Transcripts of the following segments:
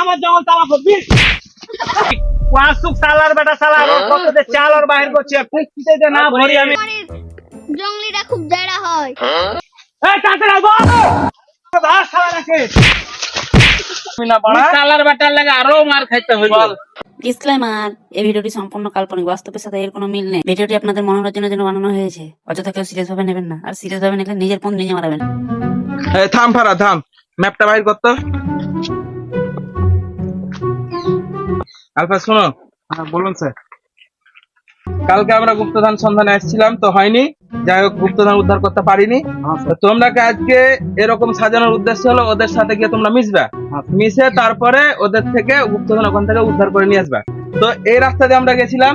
আমার জঙ্গল তালা করবি সালার বেটা সালা আমার চাল আর বাহির করছে না ভরি আমি। খুব জায়গা হয়। এই ধর সালা রাখে তুমি না বাড়া সালার বেটার লাগে আরও মার খাইতে হইবে। ডিসক্লেমার এই ভিডিওটি সম্পূর্ণ কাল্পনিক বাস্তবের সাথে এর কোনো মিল নেই। ভিডিওটি আপনাদের মনোরঞ্জনের জন্য বানানো হয়েছে। অযথা কেউ সিরিয়াস ভাবে নেবেন না আর সিরিয়াস ভাবে নিলে নিজের ফোন নিজে মারাবেন। থাম ফারা থাম। ম্যাপটা বাইর করতো আলফা শোনো। হ্যাঁ বলুন স্যার। কালকে আমরা গুপ্তধন সন্ধানে আসছিলাম তো হয়নি। যাই হোক গুপ্তধন উদ্ধার করতে পারিনি। তোমরা আজকে এরকম সাজানোর উদ্দেশ্য হলো ওদের সাথে গিয়ে তোমরা মিশবা? মিশে তারপরে ওদের থেকে গুপ্তধন ওখান থেকে উদ্ধার করে নিয়ে আসবা। তো এই রাস্তা দিয়ে আমরা গেছিলাম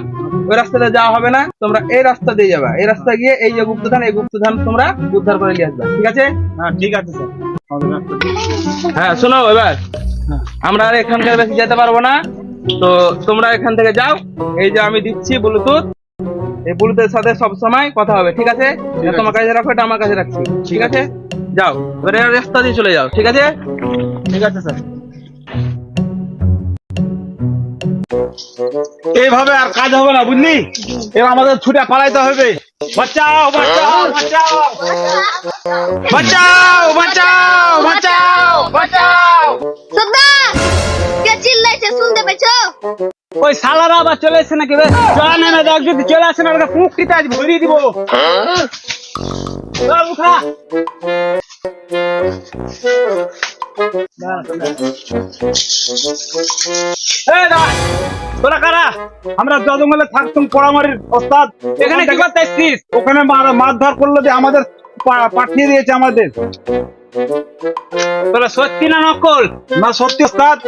ওই রাস্তাতে যাওয়া হবে না। তোমরা এই রাস্তা দিয়ে যাবা। এই রাস্তা গিয়ে এই যে গুপ্তধন এই গুপ্তধন তোমরা উদ্ধার করে নিয়ে আসবা। ঠিক আছে? হ্যাঁ ঠিক আছে স্যার। হ্যাঁ শোনো এবার। আমরা আর এখানকার বেশি যেতে পারব না। তো তোমরা এখান থেকে যাও। এই যে আমি দিচ্ছি ব্লুটুথ এই ব্লুটুথের সাথে সব সময় কথা হবে ঠিক আছে? এটা তোমার কাছে রাখো এটা আমার কাছে রাখছি। ঠিক আছে? যাও এবারে রাস্তা দিয়ে চলে যাও ঠিক আছে? ঠিক আছে স্যার। এইভাবে আর কাজ হবে না বুঝলি? এবার আমাদের ছুটে পালাইতে হবে। বাঁচাও বাঁচাও বাঁচাও বাঁচাও বাঁচাও বাঁচাও বাঁচাও সর্দার কে চিল্লাইছে শুনতে পেছো ওই সালারা আবার চলে এসছে নাকি রে চল নেমে দেখ যদি চলে আসে না ওকে পুকুরটিতে আজ ভরিয়ে দিব চল উঠা এই দাঁড়া, তোরা কারা? আমরা জঙ্গলে থাকতাম পড়ামারির ওস্তাদ। এখানে কি করতে এসছিস? ওখানে মার- মারধর করল যে আমাদের পাঠিয়ে দিয়েছে আমাদের। তোরা সত্যি না নকল? না সত্যি ওস্তাদ।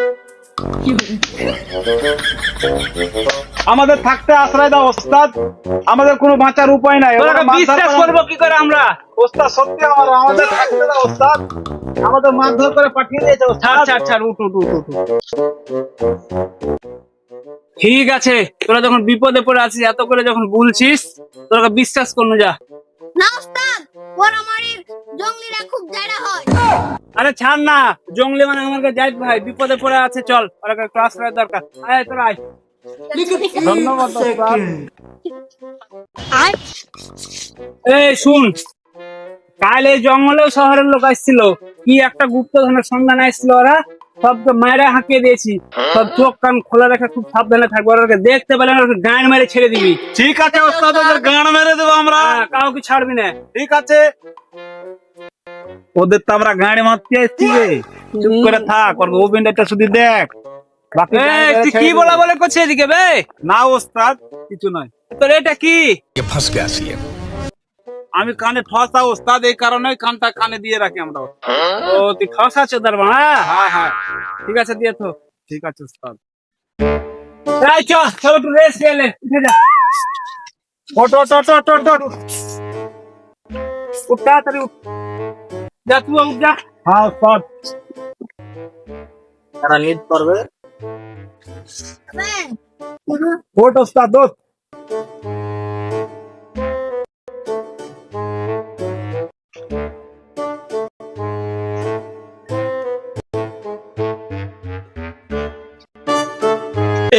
আমাদের থাকতে আশ্রয় দাও ওস্তাদ। আমাদের কোনো বাঁচার উপায় নাই। বিশ্বাস করব কি করে আমরা? ওস্তাদ সত্যি আমার আমাদের থাকতে দাও ওস্তাদ। আমাদের মারধর করে পাঠিয়ে দিয়েছে ওস্তাদ। আচ্ছা আচ্ছা উঠ উঠ উঠ ঠিক আছে তোরা যখন বিপদে পড়ে আছিস এত করে যখন বলছিস তোরা বিশ্বাস করুন যা না ওস্তাদ পরামারির জঙ্গলিরা খুব জায়গা হয়। আরে ছাড় না জঙ্গলি মানে আমাকে যাই ভাই বিপদে পড়ে আছে চল ওরা একটু আশ্রয় দরকার। আয় তোরা আয়। ধন্যবাদ এই শুন কাল এই জঙ্গলেও শহরের লোক আসছিল। কি একটা গুপ্তধনের সন্ধান আসছিল ওরা? সবকে মায়েরা হাঁকিয়ে দিয়েছি। সব চোখ কান খোলা রেখে খুব সাবধানে থাকবে। ওরা দেখতে পেলে ওকে গান মেরে ছেড়ে দিবি। ঠিক আছে ওস্তাদ গান মেরে দেবো আমরা। কাউকে ছাড়বি না। ঠিক আছে। ওদের তো আমরা গাড়ি মারতে এসছি রে চুপ করে থাক ওর গোবিন্দটা শুধু দেখ এই, তুই কি বলা বলে করছিস এদিকে বে না ওস্তাদ কিছু নয় তোর এটা কি আমি কানে ঠসা ওস্তাদ এই কারণে কানটা কানে দিয়ে রাখি আমরা ও তুই ঠসা চোদার মা হ্যাঁ হ্যাঁ হ্যাঁ ঠিক আছে দিয়ে তো ঠিক আছে ওস্তাদ এই চ সব একটু রেস্ট গেলে উঠে যা ওট ওট ওট ওট ওট ওট উঠ তাড়াতাড়ি উঠ যা তুই উঠ যা। হ্যাঁ তারা লিড করবে।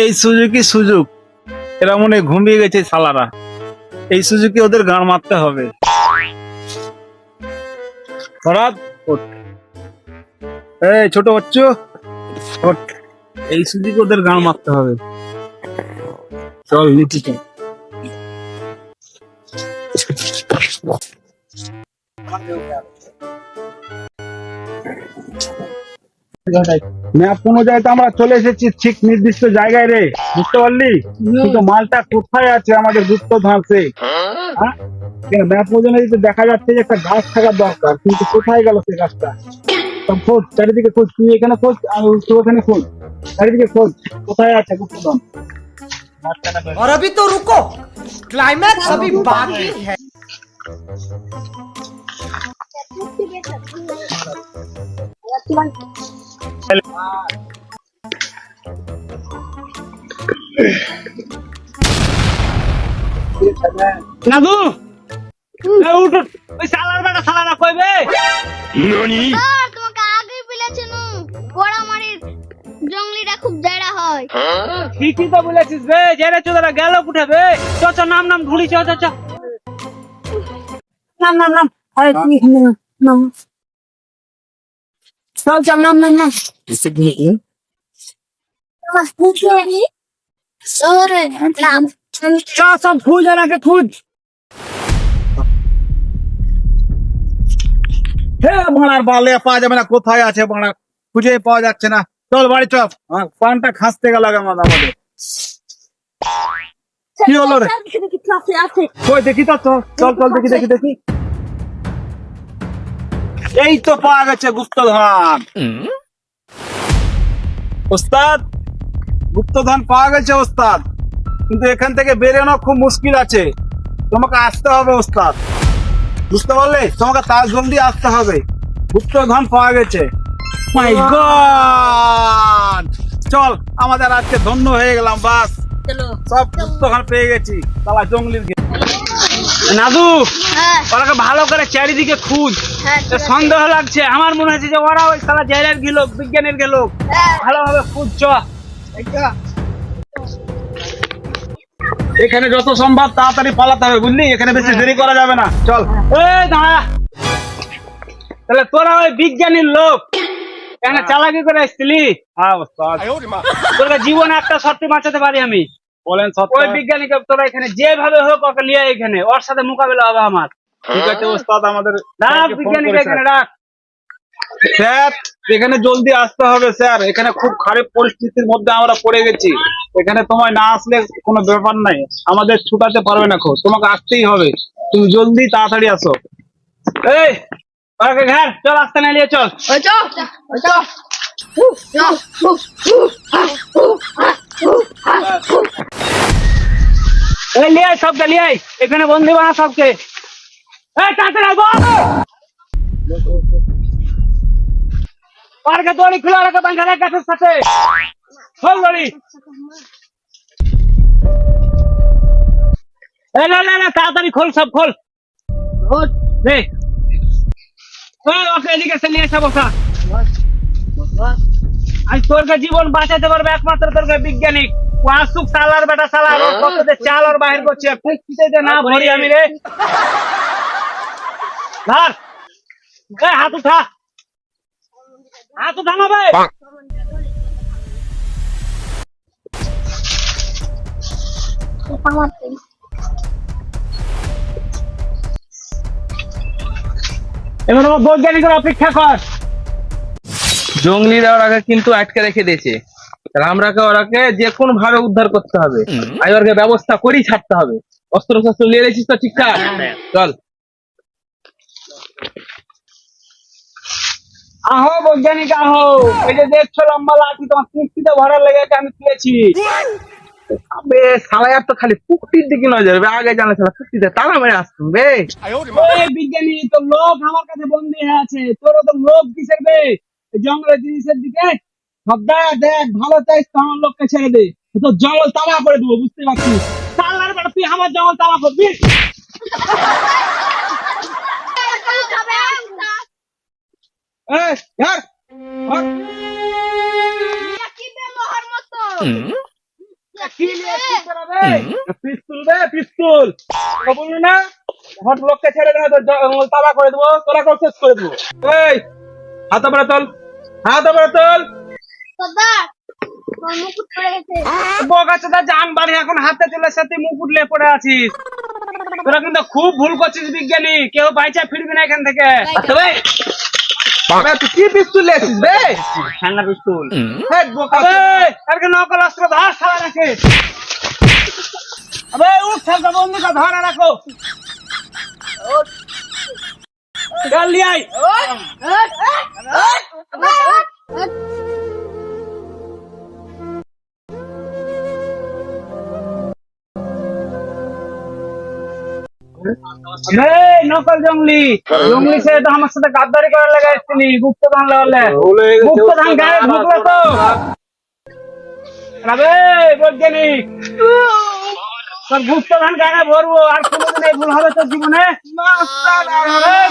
এই সুযোগই সুযোগ। এরা মনে হয় ঘুমিয়ে গেছে সালারা এই সুযোগে ওদের গান মারতে হবে। ওঠ। এই ছোট বাচ্চু ওঠ। এই সুযোগে ওদের গান মারতে হবে? চল নিচে চল ম্যাপ অনুযায়ী তো আমরা চলে এসেছি ঠিক নির্দিষ্ট জায়গায় রে। বুঝতে পারলি? কিন্তু মালটা কোথায় আছে আমাদের গুপ্ত ধাঁচে ম্যাপ অনুযায়ী তো দেখা যাচ্ছে যে একটা গাছ থাকার দরকার কিন্তু কোথায় গেল সেই গাছটা তো খোঁজ চারিদিকে খোঁজ তুই এখানে খোঁজ আর তুই ওখানে খোঁজ চারিদিকে খোঁজ কোথায় আছে গুপ্তধন और अभी तो रुको क्लाइमैक्स अभी बाकी है নাদু স্যার তোমাকে আগেই বলেছেন পরামারির জঙ্গলি খুব জেরা হয়। ঠিকই তো বলেছিস বে জেরে চোদারা গেল উঠে বে? চ চ নাম নাম ঘুড়ি চ চ। চ নাম নাম নাম আরে তুমি নাম চল চল নাম নাম নাম সরে নাম চ সব খুঁজ ওনাকে খুঁজ। হে বাড়ার বালে, পাওয়া যাবে না, কোথায় আছে বাড়া খুঁজে পাওয়া যাচ্ছে না। চল, বাড়ি চল। আমার পানটা খাসতে গেল আমাদের আমাদের। কি হলো রে? কই, দেখি তো, চল চল দেখি দেখি দেখি। এই তো পাওয়া গেছে ওস্তাদ, গুপ্তধন পাওয়া গেছে, ওস্তাদ। কিন্তু এখান থেকে বেরোনো খুব মুশকিল আছে। তোমাকে আসতে হবে, ওস্তাদ। বুঝতে পারলে? তোমাকে তার জলদি আসতে হবে। গুপ্তধন পাওয়া গেছে। মাই গড চল আমাদের আজকে ধন্য হয়ে গেলাম বাস। সব গুপ্তধন পেয়ে গেছি। তালা জঙ্গলির নাদু হ্যাঁ। ওরাকে ভালো করে চারিদিকে খুঁজ। হ্যাঁ সন্দেহ লাগছে আমার মনে হচ্ছে যে ওরা ওই সালা জেলের গেল বিজ্ঞানের গেল হ্যাঁ। ভালোভাবে খুঁজ চ এখানে যত সম্ভব তাড়াতাড়ি পালাতে হবে বুঝলি? এখানে বেশি দেরি করা যাবে না। চল। এই দাঁড়া। তাহলে তোরা ওই বিজ্ঞানীর লোক। এখানে চালাকি করে এসছিলি? হ্যাঁ তোরা জীবনে একটা শর্তে বাঁচাতে পারি আমি। বলেন সত্য ওই বিজ্ঞানীকে তোরা এখানে যেভাবে হোক ওকে নিয়ে এখানে। ওর সাথে মোকাবিলা হবে আমার। ঠিক আছে ওস্তাদ আমাদের বিজ্ঞানীকে এখানে ডাক স্যার এখানে জলদি আসতে হবে স্যার। এখানে খুব খারাপ পরিস্থিতির মধ্যে আমরা পড়ে গেছি। এখানে তোমায় না আসলে কোনো ব্যাপার নাই। আমাদের ছুটাতে পারবে না খো তোমাকে আসতেই হবে। তুমি জলদি তাড়াতাড়ি আসো। এই ঘর চল আসতে না নিয়ে চল এই লিয়ে সবকে লিয়ে এখানে বন্ধু বানা সবকে। এই তাড়াতাড়ি পার্কে দড়ি খুলে রাখা বাঙ্গারের গাছের সাথে। খোল দড়ি। এই না না না তাড়াতাড়ি খোল সব খোল। নে এই, ওকে এদিকে এসে নিয়ে এসে বসা। আজ তোরকে জীবন বাঁচাতে পারবে একমাত্র তোরকে বিজ্ঞানিক ও আসুক সালার বেটা সালার ওর কততে চাল ওর বাহির করছে। কুস্তিতে না ভরি আমি রে। ধর। এই হাত উঠা। হাত উঠা না এবার আমার বৈজ্ঞানিকের অপেক্ষা কর। জঙ্গলিরা ওরাকে কিন্তু আটকে রেখে দিয়েছে। তাহলে আমরাকে ওরাকে যে কোনো ভাবে উদ্ধার করতে হবে। আর ওরকে ব্যবস্থা করেই ছাড়তে হবে। অস্ত্র শস্ত্র নিয়ে রেছিস তো ঠিকঠাক? চল। আহো বৈজ্ঞানিক আহো। এই যে দেখছ লম্বা লাঠি তোমার কিস্তিতে ভরার লেগেছে আমি আবে সালাই আর তো খালি পুকুটির দিকে নজর বে আগে জানা ছিল পুকুটিতে তালা মেরে আসতুম বে। বিজ্ঞানী তো লোক আমার কাছে বন্দি হয়ে আছে তোর তো লোক কিসের বে? জঙ্গলের জিনিসের দিকে সবদা দেখ ভালো চাইছ তো আমার লোককে ছেড়ে দে। তো জঙ্গল তালা করে দেবো বুঝতে পারছিস? তালার বেটা তুই আমার জঙ্গল তালা করবি? লোককে ছেড়ে দেবে তো জঙ্গল তালা করে দেবো তোরা কেউ শেষ করে দেবো। এই হাত তোল হাত পরে তোল। সর্দার তোর মুকুট পড়ে গেছে। বগাছে তা জান বাড়ি এখন হাতে চলে সাথে মুখ উঠলে পড়ে আছিস। তোরা কিন্তু খুব ভুল করছিস বিজ্ঞানী কেউ বাইচা ফিরবি না এখান থেকে। আচ্ছা কি পিস্তুল বে ঠান্ডা পিস্তুল। আরে নকল অস্ত্র ধর সারা রাখে। আবে উঠ সালটা বন্ধুটা ধরে রাখো। গাল আয়। নকল জঙ্গলি। জঙ্গলি সে তো আমার সাথে গাদ্দারি করার লেগে এসছিলি গুপ্ত ধান গুপ্ত ধান গায়ে ঢুকলো তো। বৈজ্ঞানিক। তোর গুপ্ত ধান গায়ে ভরবো আর কোনোদিন এই ভুল হবে তোর জীবনে?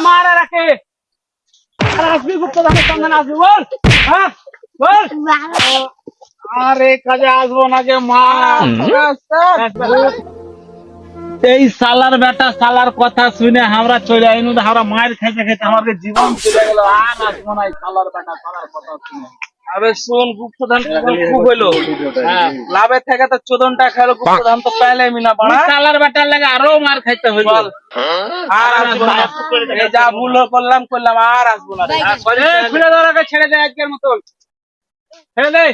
মারা রাখে। আর আসবি গুপ্ত ধানের সন্ধানে আসবি বল। হ্যাঁ বল। আর কাজে আসব না যে মা। এই সালার বেটা সালার কথা শুনে আমরা চলে আইনু আমরা মায়ের খেতে খেতে আমাদের জীবন চলে গেল। আর আসব না এই সালার বেটা সালার কথা শুনে। আবে শুন গুপ্তধান খুব হইল। লাভের থেকে তো চোদনটা খেলো গুপ্তধান তো পেলে মিনা বাড়া। সালার বেটার লাগে আরও মার খাইতে হইল। আর আসব না। যা ভুল করলাম করলাম আর আসব না খুলে আগে ছেড়ে দে আজকের মতন। ছেড়ে দে।